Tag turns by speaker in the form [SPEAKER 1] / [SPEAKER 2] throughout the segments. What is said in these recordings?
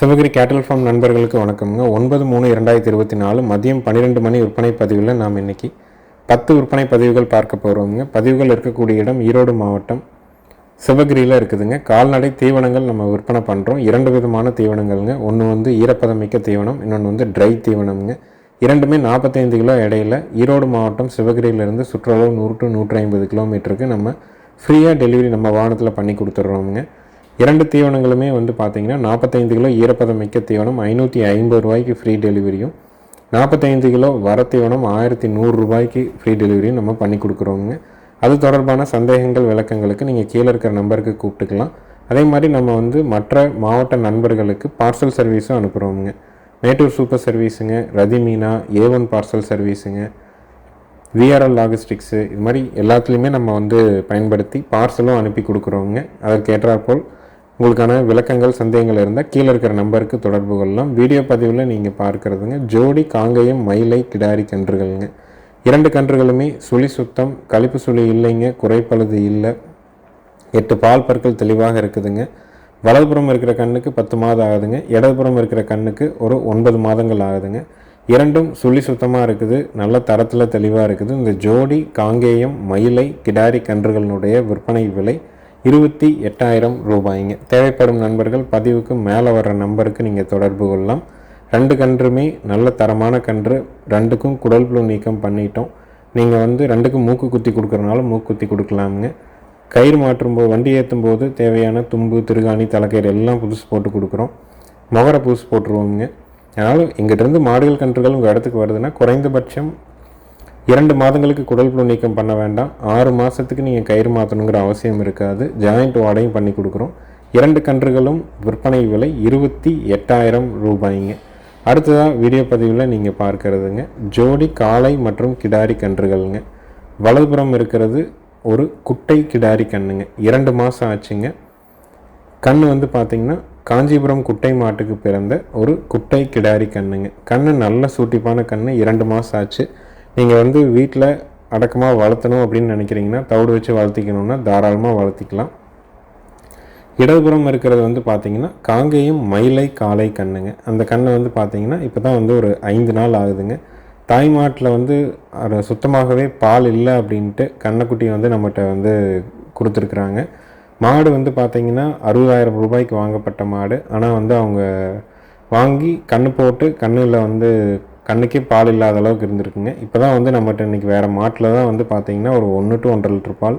[SPEAKER 1] சிவகிரி கேட்டல் ஃபார்ம் நண்பர்களுக்கு வணக்கம்ங்க. ஒன்பது மூணு இரண்டாயிரத்தி இருபத்தி நாலு மதியம் பன்னிரெண்டு மணி விற்பனை பதிவில் நாம் இன்னைக்கு பத்து விற்பனை பதிவுகள் பார்க்க போகிறோம்ங்க பதிவுகள் இருக்கக்கூடிய இடம் ஈரோடு மாவட்டம் சிவகிரியில் இருக்குதுங்க. கால்நடை தீவனங்கள் நம்ம விற்பனை பண்ணுறோம் இரண்டு விதமான தீவனங்கள்ங்க. ஒன்று வந்து ஈரப்பதமிக்க தீவனம் இன்னொன்று வந்து ட்ரை தீவனம்ங்க. இரண்டுமே நாற்பத்தைந்து கிலோ இடையில ஈரோடு மாவட்டம் சிவகிரியிலேருந்து சுற்றளவு நூறு டு நூற்றி ஐம்பது கிலோமீட்டருக்கு நம்ம ஃப்ரீயாக டெலிவரி நம்ம வாகனத்தில் பண்ணி கொடுத்துட்றோமுங்க இரண்டு தீவனங்களுமே வந்து பார்த்தீங்கன்னா நாற்பத்தைந்து கிலோ ஈரப்பதம் மிக்க தீவனம் ஐநூற்றி ஐம்பது ரூபாய்க்கு ஃப்ரீ டெலிவரியும் நாற்பத்தைந்து கிலோ வர தீவனம் ஆயிரத்தி நூறுரூபாய்க்கு ஃப்ரீ டெலிவரியும் நம்ம பண்ணி கொடுக்குறோங்க. அது தொடர்பான சந்தேகங்கள் விளக்கங்களுக்கு நீங்கள் கீழே இருக்கிற நம்பருக்கு கூப்பிட்டுக்கலாம். அதே மாதிரி நம்ம வந்து மற்ற மாவட்ட நண்பர்களுக்கு பார்சல் சர்வீஸும் அனுப்புகிறோமுங்க Mettur super சர்வீஸுங்க Rathi Meena A one parcel சர்வீஸுங்க VRL logistics இது மாதிரி எல்லாத்துலேயுமே நம்ம வந்து பயன்படுத்தி பார்சலும் அனுப்பி கொடுக்குறோங்க. அதற்கேற்றாற்போல் உங்களுக்கான விளக்கங்கள் சந்தேகங்கள் இருந்தால் கீழே இருக்கிற நம்பருக்கு தொடர்பு கொள்ளலாம். வீடியோ பதிவில் நீங்கள் பார்க்குறதுங்க ஜோடி காங்கேயம் மயிலை கிடாரி கன்றுகள்ங்க. இரண்டு கன்றுகளுமே சுழி சுத்தம் கழிப்பு சுழி இல்லைங்க குறைப்பழுது இல்லை. எட்டு பால் பற்கள் தெளிவாக இருக்குதுங்க. வலதுபுறம் இருக்கிற கண்ணுக்கு பத்து மாதம் ஆகுதுங்க. இடதுபுறம் இருக்கிற கண்ணுக்கு ஒரு ஒன்பது மாதங்கள் ஆகுதுங்க. இரண்டும் சுழி சுத்தமாக இருக்குது நல்ல தரத்தில் தெளிவாக இருக்குது. இந்த ஜோடி காங்கேயம் மயிலை கிடாரி கன்றுகளினுடைய விற்பனை விலை இருபத்தி எட்டாயிரம் ரூபாய்ங்க. தேவைப்படும் நண்பர்கள் பதிவுக்கு மேலே வர்ற நம்பருக்கு நீங்கள் தொடர்பு கொள்ளலாம். ரெண்டு கன்றுமே நல்ல தரமான கன்று. ரெண்டுக்கும் குடல் புழு நீக்கம் பண்ணிட்டோம். நீங்கள் வந்து ரெண்டுக்கும் மூக்கு குத்தி கொடுக்குறனால மூக்கு குத்தி கொடுக்கலாமுங்க. கயிறு மாற்றும் போது வண்டி ஏற்றும் போது தேவையான தும்பு திருகாணி தலைக்கயிறு எல்லாம் புதுசு போட்டு கொடுக்குறோம். முகர புதுசு போட்டுருவோங்க அதனால் இங்கிட்டருந்து மாடுகள் கன்றுகள் உங்கள் இடத்துக்கு வருதுன்னா குறைந்தபட்சம் இரண்டு மாதங்களுக்கு குடல் புழு நீக்கம் பண்ண வேண்டாம். ஆறு மாதத்துக்கு நீங்கள் கயிறு மாற்றணுங்கிற அவசியம் இருக்காது. ஜாயிண்ட் வாடையும் பண்ணி கொடுக்குறோம். இரண்டு கன்றுகளும் விற்பனை விலை இருபத்தி எட்டாயிரம் ரூபாய்ங்க. அடுத்ததாக வீடியோ பதிவில் நீங்கள் பார்க்கறதுங்க. ஜோடி காளை மற்றும் கிடாரி கன்றுகள்ங்க. வலதுபுறம் இருக்கிறது ஒரு குட்டை கிடாரி கண்ணுங்க. இரண்டு மாதம் ஆச்சுங்க. கண் வந்து பார்த்திங்கன்னா காஞ்சிபுரம் குட்டை மாட்டுக்கு பிறந்த ஒரு குட்டை கிடாரி கண்ணுங்க. கண்ணு நல்ல சூட்டிப்பான கண்ணு. இரண்டு மாதம் ஆச்சு. நீங்கள் வந்து வீட்டில் அடக்கமாக வளர்த்தணும் அப்படின்னு நினைக்கிறீங்கன்னா தவிடு வச்சு வளர்த்திக்கணுன்னா தாராளமாக வளர்த்திக்கலாம். இடதுபுறம் இருக்கிறது வந்து பார்த்திங்கன்னா காங்கேயம் மயிலை காலை கண்ணுங்க. அந்த கண்ணை வந்து பார்த்திங்கன்னா இப்போ தான் வந்து ஒரு ஐந்து நாள் ஆகுதுங்க. தாய் மாட்டில் வந்து அதை சுத்தமாகவே பால் இல்லை அப்படின்ட்டு கண்ணுக்குட்டியை வந்து நம்மகிட்ட வந்து கொடுத்துருக்குறாங்க. மாடு வந்து பார்த்திங்கன்னா அறுபதாயிரம் ரூபாய்க்கு வாங்கப்பட்ட மாடு. ஆனால் வந்து அவங்க வாங்கி கண்ணு போட்டு கண்ணில் வந்து கண்ணுக்கே பால் இல்லாத அளவுக்கு இருந்திருக்குங்க. இப்போ தான் வந்து நம்மகிட்ட இன்றைக்கி வேறு மாட்டில் தான் வந்து பார்த்தீங்கன்னா ஒரு ஒன்று டு ஒன்றரை லிட்டர் பால்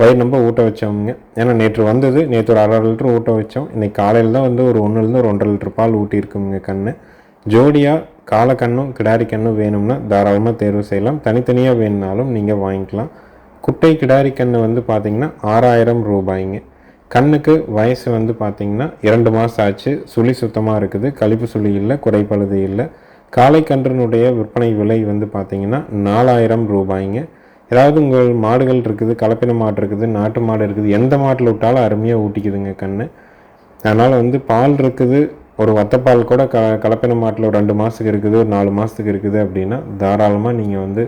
[SPEAKER 1] வயிறு நம்ம ஊட்ட வச்சோம்ங்க. ஏன்னா நேற்று வந்தது நேற்று ஒரு அரை லிட்டர் ஊட்ட வச்சோம். இன்றைக்கி காலையில் தான் வந்து ஒரு ஒன்றுலேருந்து ஒரு ஒன்றரை லிட்டர் பால் ஊட்டியிருக்குங்க கண்ணு. ஜோடியாக காலக்கண்ணும் கிடாரி கண்ணும் வேணும்னா தாராளமாக தேர்வு செய்யலாம். தனித்தனியாக வேணுனாலும் நீங்கள் வாங்கிக்கலாம். குட்டை கிடாரி கன்று வந்து பார்த்திங்கன்னா ஆறாயிரம் ரூபாய்ங்க. கண்ணுக்கு வயசு வந்து பார்த்திங்கன்னா இரண்டு மாதம் ஆச்சு. சுழி சுத்தமாக இருக்குது. கழிப்பு சுழி இல்லை குறைப்பழுது இல்லை. காளை விற்பனை விலை வந்து பார்த்திங்கன்னா நாலாயிரம் ரூபாய்ங்க. ஏதாவது உங்கள் மாடுகள் இருக்குது கலப்பின மாடு இருக்குது நாட்டு மாடு இருக்குது எந்த மாட்டில் விட்டாலும் அருமையாக ஊட்டிக்குதுங்க கண்ணு. அதனால் வந்து பால் இருக்குது ஒரு வத்தப்பால் கூட க கலப்பின மாட்டில் ஒரு ரெண்டு மாதத்துக்கு இருக்குது ஒரு நாலு மாதத்துக்கு இருக்குது அப்படின்னா தாராளமாக நீங்கள் வந்து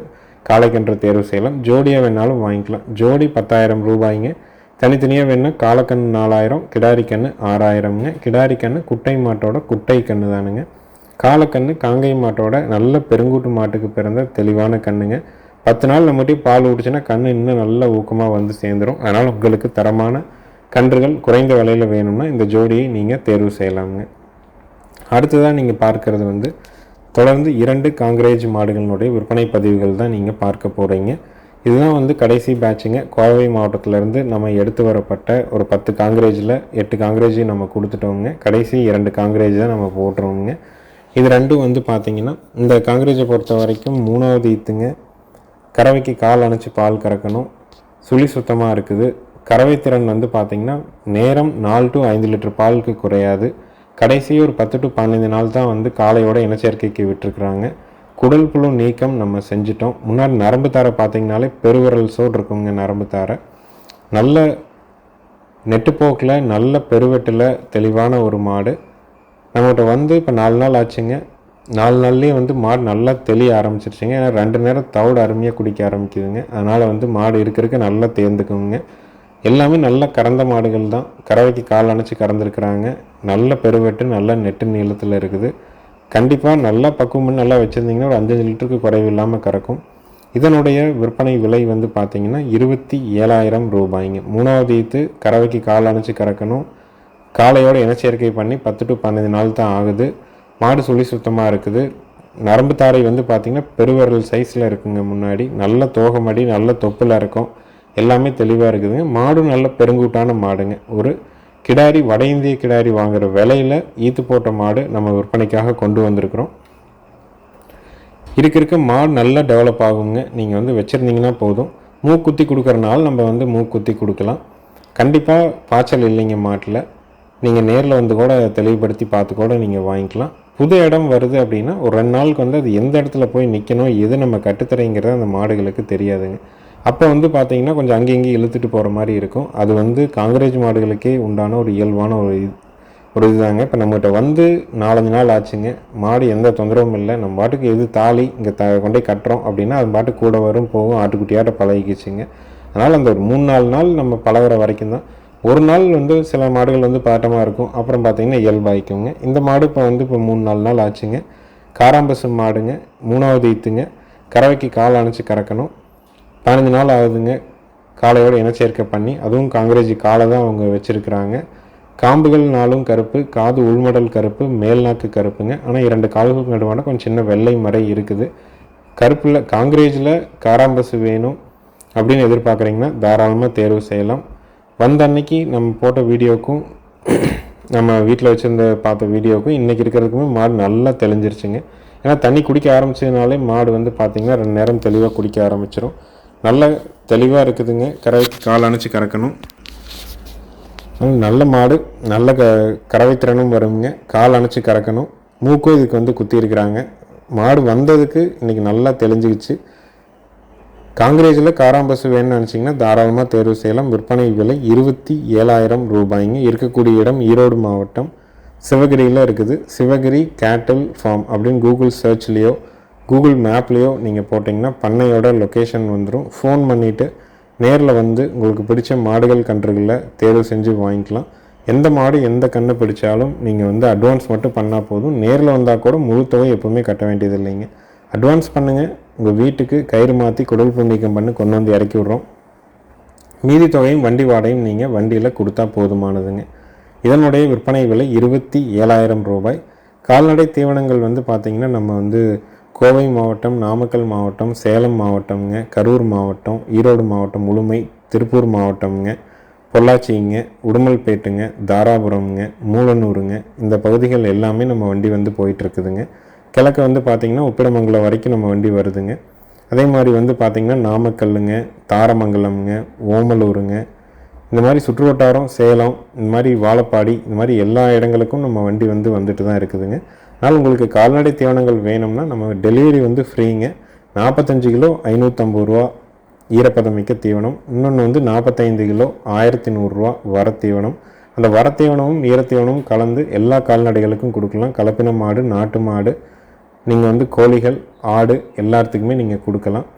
[SPEAKER 1] காளைக்கன்று தேர்வு செய்யலாம். ஜோடியாக வேணாலும் வாங்கிக்கலாம். ஜோடி பத்தாயிரம் ரூபாய்ங்க. தனித்தனியாக வேணுன்னா காலக்கன்று நாலாயிரம் கிடாரி கன்று ஆறாயிரம்ங்க. கிடாரி கன்று குட்டை மாட்டோட குட்டை கன்று தானுங்க. காலக்கன்று காங்கை மாட்டோட நல்ல பெருங்கூட்டு மாட்டுக்கு பிறந்த தெளிவான கண்ணுங்க. பத்து நாள் நம்மகிட்ட பால் ஊட்டுச்சுன்னா கண் இன்னும் நல்ல ஊக்கமாக வந்து சேர்ந்துடும் அதனால் உங்களுக்கு தரமான கன்றுகள் குறைந்த விலையில் வேணும்னா இந்த ஜோடியை நீங்கள் தேர்வு செய்யலாமுங்க. அடுத்ததாக நீங்கள் பார்க்கறது வந்து தொடர்ந்து இரண்டு காங்கிரேஜ் மாடுகளினுடைய விற்பனை பதிவுகள் தான் நீங்கள் பார்க்க போகிறீங்க இதுதான் வந்து கடைசி பேட்சுங்க. கோவை மாவட்டத்திலேருந்து நம்ம எடுத்து வரப்பட்ட ஒரு பத்து காங்கிரேஜில் எட்டு காங்கிரேஜையும் நம்ம கொடுத்துட்டோங்க கடைசி இரண்டு காங்கிரேஜ் தான் நம்ம போட்டுருவோங்க இது ரெண்டும் வந்து பார்த்திங்கன்னா இந்த காங்கிரேஜை பொறுத்த வரைக்கும் மூணாவது ஈத்துங்க. கறவைக்கு கால் அணைச்சி பால் கறக்கணும். சுழி சுத்தமாக இருக்குது. கறவை திறன் வந்து பார்த்திங்கன்னா நேரம் நாலு டு ஐந்து லிட்டர் பாலுக்கு குறையாது. கடைசி ஒரு பத்து டு பதினைந்து நாள் தான் வந்து காலையோட இனச்சேர்க்கைக்கு விட்டுருக்குறாங்க. குடல் புழு நீக்கம் நம்ம செஞ்சிட்டோம். முன்னாடி நரம்பு தாரை பார்த்திங்கனாலே பெருவிரல் சோடு இருக்குங்க நரம்பு தாரை. நல்ல நெட்டுப்போக்கில் நல்ல பெருவெட்டில் தெளிவான ஒரு மாடு. நம்மகிட்ட வந்து இப்போ நாலு நாள் ஆச்சுங்க. நாலு நாள்லேயே வந்து மாடு நல்லா தெளிய ஆரம்பிச்சிருச்சுங்க. ஏன்னா ரெண்டு நேரம் தவிடு அருமையாக குடிக்க ஆரம்பிக்குதுங்க. அதனால் வந்து மாடு இருக்க நல்லா தேர்ந்துக்குங்க. எல்லாமே நல்ல கறந்த மாடுகள் தான். கறவைக்கு கால் அணைச்சி கறந்துருக்குறாங்க. நல்ல பெருவெட்டு நல்ல நெட்டு நீளத்தில் இருக்குது. கண்டிப்பாக நல்லா பக்குவம் பண்ணி நல்லா வச்சுருந்தீங்கன்னா ஒரு அஞ்சஞ்சு லிட்டருக்கு குறைவு இல்லாமல் கறக்கும். இதனுடைய விற்பனை விலை வந்து பார்த்திங்கன்னா இருபத்தி ஏழாயிரம் ரூபாய்ங்க. மூணாவது ஈத்து கறவைக்கு கால் அணைச்சி கறக்கணும். காலையோடு இனச்சேர்க்கை பண்ணி பத்து டு பன்னெண்டு நாள் தான் ஆகுது. மாடு சுழி சுத்தமாக இருக்குது. நரம்பு தாரை வந்து பார்த்திங்கன்னா பெருவிரல் சைஸில் இருக்குங்க முன்னாடி. நல்ல தோகமடி நல்ல தொப்பில் இருக்கும். எல்லாமே தெளிவாக இருக்குதுங்க மாடும் நல்ல பெருங்கூட்டான மாடுங்க. ஒரு கிடாரி வட இந்திய கிடாரி வாங்குற விலையில் ஈத்து போட்ட மாடு நம்ம விற்பனைக்காக கொண்டு வந்திருக்கிறோம். இருக்க இருக்க மாடு நல்லா டெவலப் ஆகுங்க. நீங்கள் வந்து வச்சுருந்தீங்கன்னா போதும். மூக்குத்தி கொடுக்குறனால நம்ம வந்து மூக்குத்தி கொடுக்கலாம். கண்டிப்பாக பாய்ச்சல் இல்லைங்க மாட்டில். நீங்கள் நேரில் வந்து கூட தெளிவுபடுத்தி பார்த்து கூட நீங்கள் வாங்கிக்கலாம். புது இடம் வருது அப்படின்னா ஒரு ரெண்டு நாளுக்கு வந்து அது எந்த இடத்துல போய் நிற்கணும் எது நம்ம கட்டுத்தரைங்கிறது அந்த மாடுகளுக்கு தெரியாதுங்க. அப்போ வந்து பார்த்தீங்கன்னா கொஞ்சம் அங்கே இழுத்துட்டு போகிற மாதிரி இருக்கும். அது வந்து காங்கிரேஜ் மாடுகளுக்கே உண்டான ஒரு இயல்பான ஒரு இது ஒரு இதுதாங்க. இப்போ நம்மகிட்ட வந்து நாலஞ்சு நாள் ஆச்சுங்க. மாடு எந்த தொந்தரவும் இல்லை. நம்ம பாட்டுக்கு எது தாலி இங்கே த கொண்டு போய் கட்டுறோம் அப்படின்னா அது பாட்டுக்கு கூட வரும் போகும் ஆட்டுக்குட்டியாட்ட பழகிக்கிச்சுங்க. அதனால் அந்த ஒரு மூணு நாலு நாள் நம்ம பழகுற வரைக்கும் தான் ஒரு நாள் வந்து சில மாடுகள் வந்து பாட்டமாக இருக்கும். அப்புறம் பார்த்திங்கன்னா இயல்பாய்க்குங்க. இந்த மாடு இப்போ வந்து இப்போ மூணு நாலு நாள் ஆச்சுங்க. காராம்பசு மாடுங்க. மூணாவது ஈத்துங்க. கறவைக்கு கால் அணைச்சி கறக்கணும். பதினஞ்சு நாள் ஆகுதுங்க. காலையோடு இனச்சேர்க்கை பண்ணி அதுவும் காங்கிரேஜி காலை தான் அவங்க வச்சுருக்குறாங்க. காம்புகள் நாளும் கருப்பு. காது உள்மடல் கருப்பு. மேல்நாக்கு கருப்புங்க. ஆனால் இரண்டு கால்களுக்கு நடுவான கொஞ்சம் சின்ன வெள்ளை மறை இருக்குது. கருப்பில் காங்கிரேஜில் காராம்பசு வேணும் அப்படின்னு எதிர்பார்க்குறீங்கன்னா தாராளமாக தேர்வு செய்யலாம். வந்த அன்னைக்கு நம்ம போட்ட வீடியோக்கும் நம்ம வீட்டில் வச்சுருந்த பார்த்த வீடியோக்கும் இன்றைக்கி இருக்கிறதுக்குமே மாடு நல்லா தெளிஞ்சிருச்சுங்க. ஏன்னா தண்ணி குடிக்க ஆரம்பிச்சதுனாலே மாடு வந்து பார்த்திங்கன்னா ரெண்டு நேரம் தெளிவாக குடிக்க ஆரம்பிச்சிடும் நல்ல தெளிவாக இருக்குதுங்க. கறவைக்கு கால் அணைச்சி கறக்கணும். நல்ல மாடு நல்ல க கறவை திறனும் வருங்க. கால் அணைச்சி கறக்கணும். மூக்கும் இதுக்கு வந்து குத்தி இருக்கிறாங்க. மாடு வந்ததுக்கு இன்றைக்கி நல்லா தெளிஞ்சிக்கிச்சு. காங்கிரேஜில் காராம் பஸ் வேணும்னு நினச்சிங்கன்னா தாராளமாக தேர்வு செய்யலாம். விற்பனை விலை இருபத்தி ஏழாயிரம் ரூபாய்ங்க. இருக்கக்கூடிய இடம் ஈரோடு மாவட்டம் சிவகிரியில் இருக்குது. சிவகிரி கேட்டில் ஃபார்ம் அப்படின்னு கூகுள் சர்ச்லேயோ கூகுள் மேப்லேயோ நீங்கள் போட்டிங்கன்னா பண்ணையோட லொக்கேஷன் வந்துடும் ஃபோன் பண்ணிவிட்டு நேரில் வந்து உங்களுக்கு பிடிச்ச மாடுகள் கன்றுகளில் தேர்வு செஞ்சு வாங்கிக்கலாம். எந்த மாடு எந்த கன்று பிடிச்சாலும் நீங்கள் வந்து அட்வான்ஸ் மட்டும் பண்ணால் போதும். நேரில் வந்தால் கூட முழு தொகை எப்போவுமே கட்ட வேண்டியது இல்லைங்க அட்வான்ஸ் பண்ணுங்கள் உங்கள் வீட்டுக்கு கயிறு மாற்றி குடல் புண்ணீக்கம் பண்ணி கொண்டு வந்து இறக்கி விட்றோம். மீதி தொகையும் வண்டி வாடகையும் நீங்கள் வண்டியில் கொடுத்தா போதுமானதுங்க. இதனுடைய விற்பனை விலை இருபத்தி ஏழாயிரம் ரூபாய். கால்நடை தீவனங்கள் வந்து பார்த்திங்கன்னா நம்ம வந்து கோவை மாவட்டம் நாமக்கல் மாவட்டம் சேலம் மாவட்டம்ங்க கரூர் மாவட்டம் ஈரோடு மாவட்டம் முழுமை திருப்பூர் மாவட்டம்ங்க பொள்ளாச்சிங்க உடுமல்பேட்டுங்க தாராபுரம்ங்க மூலனூருங்க இந்த பகுதிகள் எல்லாமே நம்ம வண்டி வந்து போயிட்டுருக்குதுங்க கிழக்கு வந்து பார்த்திங்கன்னா உப்பிடமங்கலம் வரைக்கும் நம்ம வண்டி வருதுங்க. அதே மாதிரி வந்து பார்த்திங்கன்னா நாமக்கல்லுங்க தாரமங்கலம்ங்க ஓமலூருங்க. இந்த மாதிரி சுற்று வட்டாரம் சேலம் இந்த மாதிரி வாழப்பாடி இந்த மாதிரி எல்லா இடங்களுக்கும் நம்ம வண்டி வந்து வந்துட்டு தான் இருக்குதுங்க. அதனால் உங்களுக்கு கால்நடை தீவனங்கள் வேணும்னா நம்ம டெலிவரி வந்து ஃப்ரீங்க. நாற்பத்தஞ்சு கிலோ ஐநூற்றம்பது ரூபா ஈரப்பதமிக்க தீவனம். இன்னொன்று வந்து நாற்பத்தைந்து கிலோ ஆயிரத்தி நூறுரூவா வர தீவனம் அந்த வர தீவனமும் ஈரத்தீவனமும் கலந்து எல்லா கால்நடைகளுக்கும் கொடுக்கலாம். கலப்பின மாடு நாட்டு மாடு நீங்கள் வந்து கோழிகள் ஆடு எல்லாத்துக்குமே நீங்கள் கொடுக்கலாம்.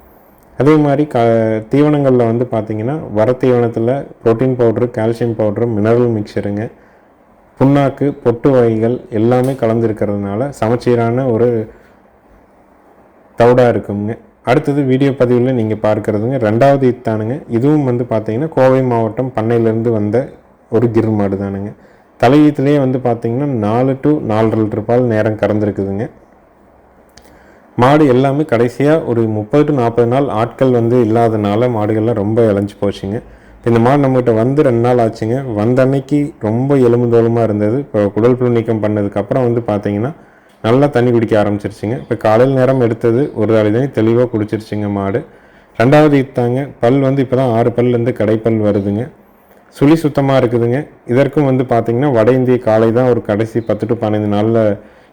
[SPEAKER 1] அதே மாதிரி க தீவனங்களில் வந்து பார்த்தீங்கன்னா வர தீவனத்தில் protein powder calcium powder mineral மிக்சருங்க புண்ணாக்கு பொட்டு வகைகள் எல்லாமே கலந்துருக்கிறதுனால சமச்சீரான ஒரு தவிடாக இருக்குங்க. அடுத்தது வீடியோ பதிவில் நீங்கள் பார்க்குறதுங்க ரெண்டாவது இத்தானுங்க. இதுவும் வந்து பார்த்தீங்கன்னா கோவை மாவட்டம் பண்ணையிலேருந்து வந்த ஒரு கிர் மாடு தானுங்க தலையீத்துலேயே வந்து பார்த்தீங்கன்னா நாலு டு நாலரை லிட்டர் பால் நேரம் கறந்துருக்குதுங்க. மாடு எல்லாமே கடைசியாக ஒரு முப்பது டு நாற்பது நாள் ஆட்கள் வந்து இல்லாதனால மாடுகள்லாம் ரொம்ப இழைஞ்சி போச்சுங்க. இந்த மாடு நம்மகிட்ட வந்து ரெண்டு நாள் ஆச்சுங்க. வந்த அன்னைக்கு ரொம்ப எலும்பு தோலுமாக இருந்தது. இப்போ குடல் புழு நீக்கம் பண்ணதுக்கப்புறம் வந்து பார்த்தீங்கன்னா நல்லா தண்ணி குடிக்க ஆரம்பிச்சிருச்சுங்க. இப்போ காலையில் நேரம் எடுத்தது ஒரு தாளி தண்ணி தெளிவாக குடிச்சிருச்சுங்க மாடு. ரெண்டாவது இத்தாங்க பல் வந்து இப்போ தான் ஆறு பல்லேருந்து கடைப்பல் வருதுங்க. சுழி சுத்தமாக இருக்குதுங்க. இதற்கும் வந்து பார்த்திங்கன்னா வட இந்திய காலை தான் ஒரு கடைசி பத்து டு பதினைந்து நாளில்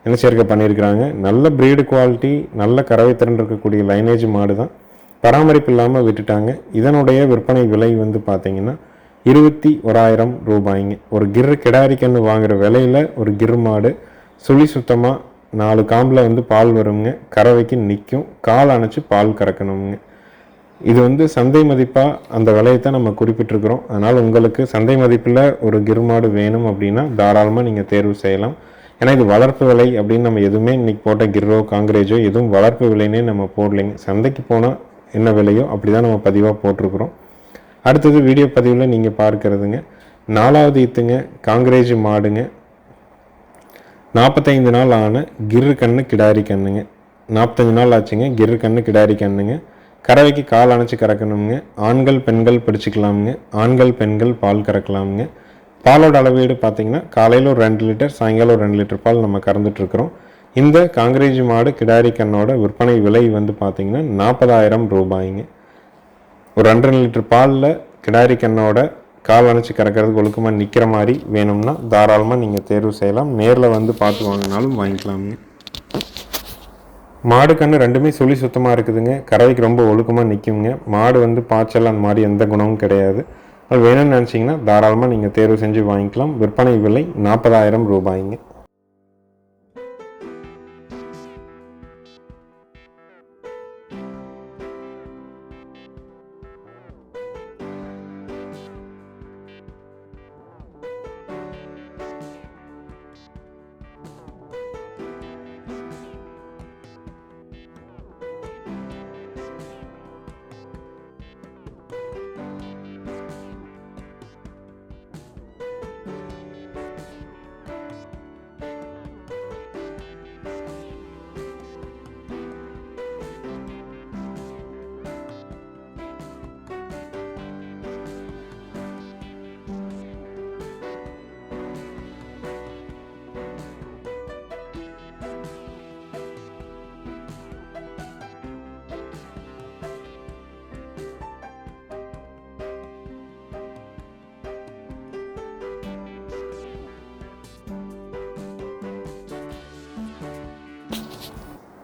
[SPEAKER 1] இனச்சேர்க்கை பண்ணியிருக்கிறாங்க. நல்ல ப்ரீடு குவாலிட்டி நல்ல கறவைத்திறன் இருக்கக்கூடிய லைனேஜ் மாடு தான். பராமரிப்பு இல்லாமல் விட்டுட்டாங்க. இதனுடைய விற்பனை விலை வந்து பார்த்திங்கன்னா இருபத்தி ஓராயிரம் ரூபாய்ங்க. ஒரு கிர் கிடாரிக்கன்று வாங்குகிற விலையில் ஒரு கிர் மாடு சுழி சுத்தமாக நாலு காம்பில் வந்து பால் வருங்க கறவைக்கு நிற்கும் கால் அணைச்சி பால் கறக்கணுங்க இது வந்து சந்தை மதிப்பாக அந்த விலையை தான் நம்ம குறிப்பிட்டிருக்கிறோம். அதனால் உங்களுக்கு சந்தை மதிப்பில் ஒரு கிருமாடு வேணும் அப்படின்னா தாராளமாக நீங்கள் தேர்வு செய்யலாம். ஏன்னா இது வளர்ப்பு விலை அப்படின்னு நம்ம எதுவுமே இன்றைக்கி போட்ட கிர்ரோ காங்கிரேஜோ எதுவும் வளர்ப்பு விலைன்னே நம்ம போடலைங்க. சந்தைக்கு போனால் என்ன விலையோ அப்படி தான் நம்ம பதிவாக போட்டிருக்கிறோம். அடுத்தது வீடியோ பதிவில் நீங்கள் பார்க்கறதுங்க. நாலாவது ஈத்துங்க காங்கிரேஜ் மாடுங்க. நாற்பத்தைந்து நாள் ஆன கிர்ரு கண்ணு கிடாரி கண்ணுங்க. நாற்பத்தஞ்சு நாள் ஆச்சுங்க கிர்ரு கண்ணு கிடாரி கண்ணுங்க. கறவைக்கு கால் அணைச்சி கறக்கணுங்க. ஆண்கள் பெண்கள் பிடிச்சிக்கலாமுங்க. ஆண்கள் பெண்கள் பால் கறக்கலாமுங்க. பாலோட அளவீடு பார்த்தீங்கன்னா காலையில் ஒரு ரெண்டு லிட்டர் சாயங்காலம் ஒரு ரெண்டு லிட்டர் பால் நம்ம கறந்துட்டுருக்குறோம் இந்த காங்கிரேஜ் மாடு கிடாரி கண்ணோட விற்பனை விலை வந்து பார்த்திங்கன்னா நாற்பதாயிரம் ரூபாய்ங்க. ஒரு ரெண்டரை லிட்டர் பாலில் கிடாரி கண்ணோட கால் அணைச்சி கறக்கிறதுக்கு ஒழுக்கமாக நிற்கிற மாதிரி வேணும்னா தாராளமாக நீங்கள் தேர்வு செய்யலாம். நேரில் வந்து பார்த்து வாங்கினாலும் வாங்கிக்கலாமுங்க. மாடு கன்று ரெண்டுமே சுழி சுத்தமாக இருக்குதுங்க. கறவைக்கு ரொம்ப ஒழுக்கமாக நிற்குங்க மாடு வந்து பாய்ச்சல் அந்த மாதிரி எந்த குணமும் கிடையாது. அது வேணும்னு நினச்சிங்கன்னா தாராளமாக நீங்கள் தேர்வு செஞ்சு வாங்கிக்கலாம். விற்பனை விலை நாற்பதாயிரம் ரூபாய்ங்க.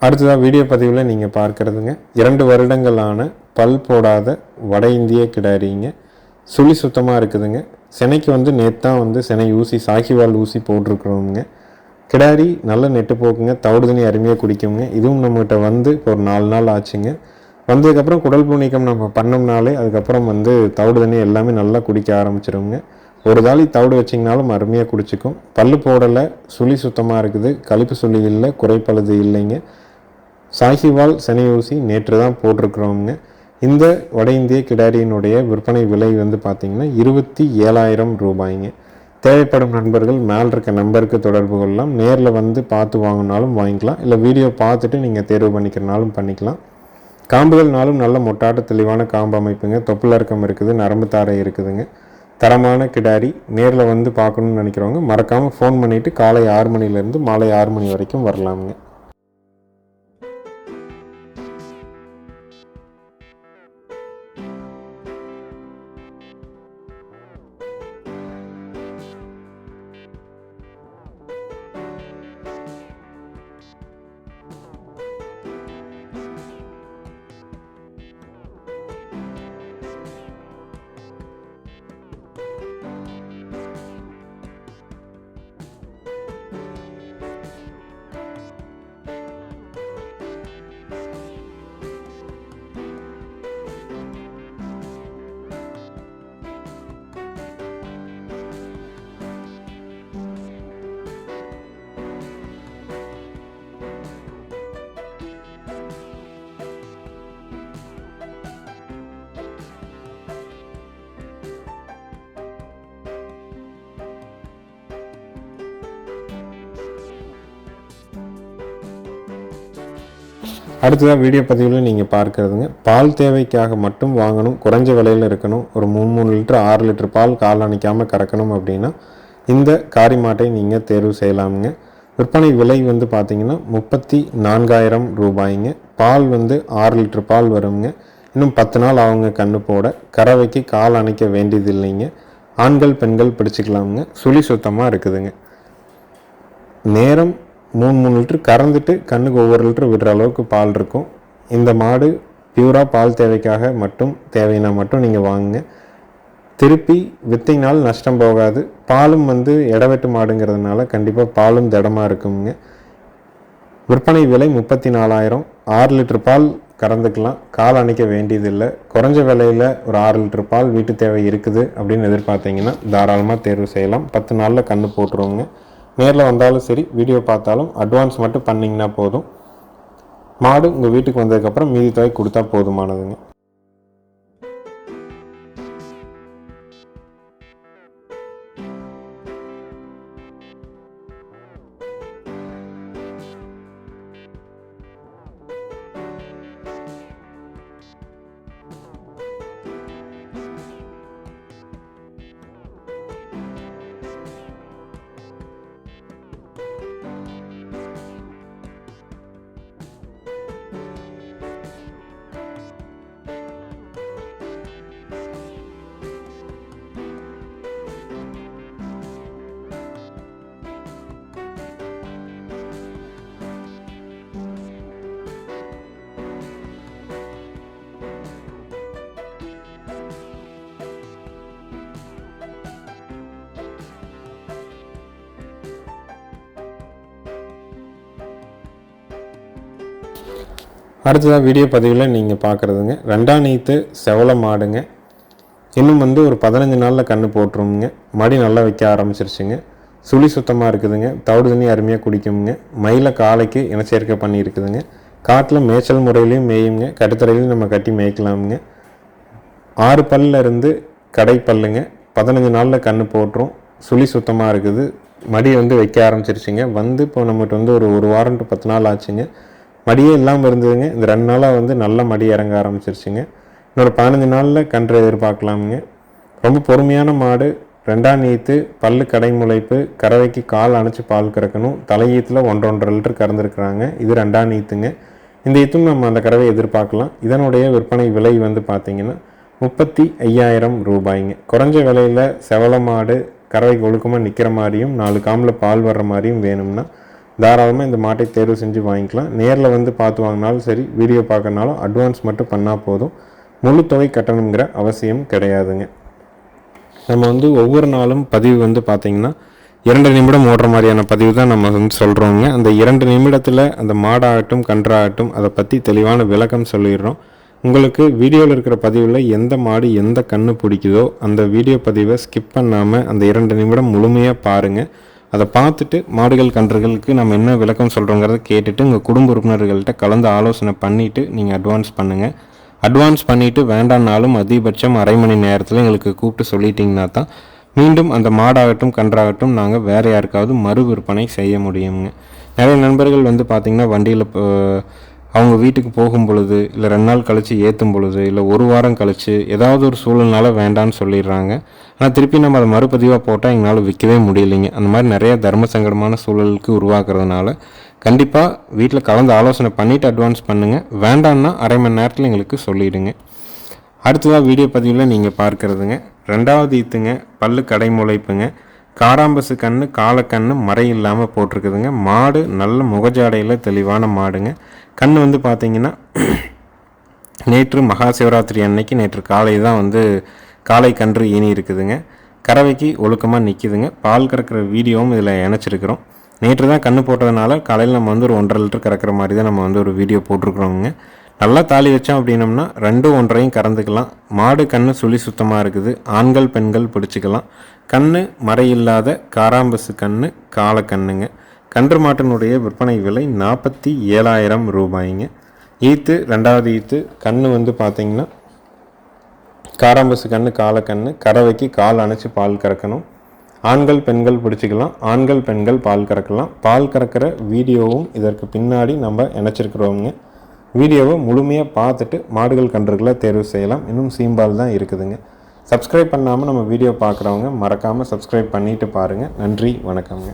[SPEAKER 1] அடுத்ததாக வீடியோ பதிவில் நீங்கள் பார்க்குறதுங்க. இரண்டு வருடங்களான பல் போடாத வட இந்திய கிடாரிங்க. சுழி சுத்தமாக இருக்குதுங்க. சினைக்கு வந்து நேத்தான் வந்து சினை ஊசி சாகிவால் ஊசி போட்டிருக்கிறோமுங்க. கிடாரி நல்ல நெட்டு போக்குங்க. தவிடு தண்ணி அருமையாக குடிக்குங்க. இதுவும் நம்மகிட்ட வந்து இப்போ ஒரு நாலு நாள் ஆச்சுங்க. வந்ததுக்கப்புறம் குடல் புண்ணீக்கம் நம்ம பண்ணோம்னாலே அதுக்கப்புறம் வந்து தவிடு தண்ணி எல்லாமே நல்லா குடிக்க ஆரம்பிச்சிருங்க. ஒரு தாலி தவிடு வச்சிங்கனாலும் அருமையாக குடிச்சிக்கும். பல் போடலை சுழி சுத்தமாக இருக்குது. கழிப்பு சுழி இல்லை குறைப்பழுது இல்லைங்க. சாஹிவால் சனி ஊசி நேற்று தான் போட்டிருக்கிறோங்க இந்த வட இந்திய கிடாரியினுடைய விற்பனை விலை வந்து பார்த்திங்கன்னா இருபத்தி ஏழாயிரம் ரூபாய்ங்க. தேவைப்படும் நண்பர்கள் மேல் இருக்க நம்பருக்கு தொடர்பு கொள்ளலாம். நேரில் வந்து பார்த்து வாங்கினாலும் வாங்கிக்கலாம். இல்லை வீடியோ பார்த்துட்டு நீங்கள் தேர்வு பண்ணிக்கிறனாலும் பண்ணிக்கலாம். காம்புகள்னாலும் நல்ல மொட்டாட்ட தெளிவான காம்பு அமைப்புங்க. தொப்புள் இறக்கம் இருக்குது நரம்பு தாரை இருக்குதுங்க. தரமான கிடாரி நேரில் வந்து பார்க்கணுன்னு நினைக்கிறவங்க மறக்காமல் ஃபோன் பண்ணிவிட்டு காலை ஆறு மணிலேருந்து மாலை ஆறு மணி வரைக்கும் வரலாமுங்க. அடுத்ததாக வீடியோ பதிவில் நீங்கள் பார்க்குறதுங்க. பால் தேவைக்காக மட்டும் வாங்கணும் குறைஞ்ச விலையில் இருக்கணும் ஒரு மூணு மூணு லிட்டர் ஆறு லிட்டர் பால் கால் அணைக்காமல் கறக்கணும் அப்படின்னா இந்த காரி மாட்டை நீங்கள் தேர்வு செய்யலாமுங்க. விற்பனை விலை வந்து பார்த்திங்கன்னா முப்பத்தி நான்காயிரம் ரூபாய்ங்க. பால் வந்து ஆறு லிட்டர் பால் வருங்க. இன்னும் பத்து நாள் அவங்க கண்ணு போட. கறவைக்கு கால் அணைக்க வேண்டியது இல்லைங்க ஆண்கள் பெண்கள் பிடிச்சிக்கலாமுங்க. சுழி சுத்தமாக இருக்குதுங்க. நேரம் மூணு மூணு லிட்டர் கறந்துட்டு கண்ணுக்கு ஒவ்வொரு லிட்டர் விடுற அளவுக்கு பால் இருக்கும். இந்த மாடு பியூராக பால் தேவைக்காக மட்டும் தேவைன்னா மட்டும் நீங்கள் வாங்குங்க. திருப்பி வித்தினால் நஷ்டம் போகாது. பாலும் வந்து இடவெட்டு மாடுங்கிறதுனால கண்டிப்பாக பாலும் திடமாக இருக்குங்க. விற்பனை விலை முப்பத்தி நாலாயிரம் ஆறு லிட்டர் பால் கறந்துக்கலாம். கால் அணைக்க வேண்டியதில்லை. குறைஞ்ச விலையில் ஒரு ஆறு லிட்டர் பால் வீட்டு தேவை இருக்குது அப்படின்னு எதிர்பார்த்தீங்கன்னா தாராளமாக தேர்வு செய்யலாம். பத்து நாளில் கன்று போட்டுருவோங்க. நேரில் வந்தாலும் சரி வீடியோ பார்த்தாலும் அட்வான்ஸ் மட்டும் பண்ணிங்கன்னா போதும். மாடு உங்கள் வீட்டுக்கு வந்ததுக்கப்புறம் மீதி தொகை கொடுத்தா போதுமானதுங்க. அடுத்ததாக வீடியோ பதிவில் நீங்கள் பார்க்குறதுங்க ரெண்டாம் நீத்து செவலை மாடுங்க. இன்னும் வந்து ஒரு பதினஞ்சு நாளில் கன்று போட்டுருமுங்க. மடி நல்லா வைக்க ஆரம்பிச்சிருச்சுங்க. சுழி சுத்தமாக இருக்குதுங்க. தவிடு தண்ணி அருமையாக குடிக்குமுங்க. மயில காலைக்கு இனச்சேர்க்கை பண்ணியிருக்குதுங்க. காட்டில் மேய்ச்சல் முறையிலையும் மேயுங்க. கட்டுத்தரையிலையும் நம்ம கட்டி மேய்க்கலாமுங்க. ஆறு பல்லில் இருந்து கடை பல்லுங்க. பதினஞ்சு நாளில் கன்று போட்டுரும். சுழி சுத்தமாக இருக்குது. மடி வந்து வைக்க ஆரம்பிச்சிருச்சுங்க. வந்து இப்போ நம்மகிட்ட வந்து ஒரு ஒரு வாரம் டு பத்து நாள் ஆச்சுங்க. மடியே இல்லாமல் இருந்ததுங்க. இந்த ரெண்டு நாளாக வந்து நல்ல மடி இறங்க ஆரம்பிச்சிருச்சுங்க. இன்னொரு பதினஞ்சு நாளில் கன்று எதிர்பார்க்கலாமுங்க. ரொம்ப பொறுமையான மாடு. ரெண்டாம் நீத்து பல்லு கடை முளைப்பு கறவைக்கு கால் அணைச்சி பால் கறக்கணும். தலையீத்தில் ஒன்றரை லிட்டர் கறந்துருக்குறாங்க. இது ரெண்டாம் நீத்துங்க. இந்த ஈத்தும் நம்ம அந்த கறவை எதிர்பார்க்கலாம். இதனுடைய விற்பனை விலை வந்து பார்த்திங்கன்னா முப்பத்தி ஐயாயிரம் ரூபாய்ங்க. குறைஞ்ச விலையில் செவல மாடு கறவைக்கு ஒழுக்கமாக நிற்கிற மாதிரியும் நாலு காமில் பால் வர்ற மாதிரியும் வேணும்னா தாராளமாக இந்த மாட்டை தேர்வு செஞ்சு வாங்கிக்கலாம். நேரில் வந்து பார்த்து வாங்கினாலும் சரி வீடியோ பார்க்கறனாலும் அட்வான்ஸ் மட்டும் பண்ணால் போதும். முழு தொகை கட்டணுங்கிற அவசியம் கிடையாதுங்க. நம்ம வந்து ஒவ்வொரு நாளும் பதிவு வந்து பார்த்திங்கன்னா இரண்டு நிமிடம் ஓடுற மாதிரியான பதிவு தான் நம்ம வந்து சொல்கிறோங்க அந்த இரண்டு நிமிடத்தில் அந்த மாடாகட்டும் கன்றாகட்டும் அதை பற்றி தெளிவான விளக்கம் சொல்லிடுறோம். உங்களுக்கு வீடியோவில் இருக்கிற பதிவில் எந்த மாடு எந்த கண்ணு பிடிக்குதோ அந்த வீடியோ பதிவை ஸ்கிப் பண்ணாமல் அந்த இரண்டு நிமிடம் முழுமையாக பாருங்கள் அதை பார்த்துட்டு மாடுகள் கன்றுகளுக்கு நம்ம என்ன விளக்கம் சொல்கிறோங்கிறத கேட்டுட்டு உங்கள் குடும்ப உறுப்பினர்கள்ட்ட கலந்து ஆலோசனை பண்ணிவிட்டு நீங்கள் அட்வான்ஸ் பண்ணுங்கள் அட்வான்ஸ் பண்ணிவிட்டு வேண்டாம்னாலும் அதிகபட்சம் அரை மணி நேரத்தில் எங்களுக்கு கூப்பிட்டு சொல்லிட்டீங்கன்னா தான் மீண்டும் அந்த மாடாகட்டும் கன்றாகட்டும் நாங்கள் வேறு யாருக்காவது மறு விற்பனை செய்ய முடியுங்க நிறைய நண்பர்கள் வந்து பார்த்திங்கன்னா வண்டியில் அவங்க வீட்டுக்கு போகும் பொழுது இல்லை ரெண்டு நாள் கழித்து ஏற்றும் பொழுது இல்லை ஒரு வாரம் கழித்து ஏதாவது ஒரு சூழல்னால வேண்டான்னு சொல்லிடுறாங்க. ஆனால் திருப்பி நம்ம அதை மறுபதிவாக போட்டால் எங்களால் விற்கவே முடியலைங்க. அந்த மாதிரி நிறைய தர்ம சங்கடமான சூழலுக்கு உருவாக்குறதுனால கண்டிப்பாக வீட்டில் கலந்து ஆலோசனை பண்ணிவிட்டு அட்வான்ஸ் பண்ணுங்கள் வேண்டான்னா அரை மணி நேரத்தில் எங்களுக்கு சொல்லிவிடுங்க அடுத்ததாக வீடியோ பதிவில் நீங்கள் பார்க்குறதுங்க. ரெண்டாவது ஈத்துங்க பல்லு கடை முளைப்புங்க. காராம்பசு கண்ணு காலக்கண்ணு மறை இல்லாமல் போட்டிருக்குதுங்க. மாடு நல்ல முகஜாடையில் தெளிவான மாடுங்க. கண் வந்து பார்த்தீங்கன்னா நேற்று மகா சிவராத்திரி அன்னைக்கு நேற்று காலை தான் வந்து காலை கன்று ஈனி இருக்குதுங்க. கறவைக்கு ஒழுக்கமாக நிற்கிதுங்க பால் கறக்கிற வீடியோவும் இதில் இணைச்சிருக்கிறோம். நேற்று தான் கன்று போட்டதுனால காலையில் நம்ம வந்து ஒரு ஒன்றரை லிட்டர் கறக்கிற மாதிரி தான் நம்ம வந்து ஒரு வீடியோ போட்டிருக்கிறோங்க நல்லா தாலி வச்சோம் அப்படின்னம்னா ரெண்டும் ஒன்றையும் கறந்துக்கலாம். மாடு கன்று சுழி சுத்தமாக இருக்குது. ஆண்கள் பெண்கள் பிடிச்சிக்கலாம். கண் மறையில்லாத காராம்பசு கன்று கால கண்ணுங்க. கன்று மாட்டினுடைய விற்பனை விலை நாற்பத்தி ஏழாயிரம் ரூபாய்ங்க. ஈத்து ரெண்டாவது ஈத்து கன்று வந்து பார்த்தீங்கன்னா காராம்பசு கண்ணு காலக்கண்ணு கறவைக்கு கால் அணைச்சி பால் கறக்கணும். ஆண்கள் பெண்கள் பிடிச்சிக்கலாம். ஆண்கள் பெண்கள் பால் கறக்கலாம். பால் கறக்கிற வீடியோவும் இதற்கு பின்னாடி நம்ம இணைச்சிருக்கிறோங்க வீடியோவை முழுமையாக பார்த்துட்டு மாடுகள் கன்றுகளை தேர்வு செய்யலாம். இன்னும் சீம்பால் தான் இருக்குதுங்க. சப்ஸ்கிரைப் பண்ணாமல் நம்ம வீடியோ பார்க்குறவங்க மறக்காமல் சப்ஸ்கிரைப் பண்ணிவிட்டு பாருங்கள் நன்றி வணக்கம்ங்க.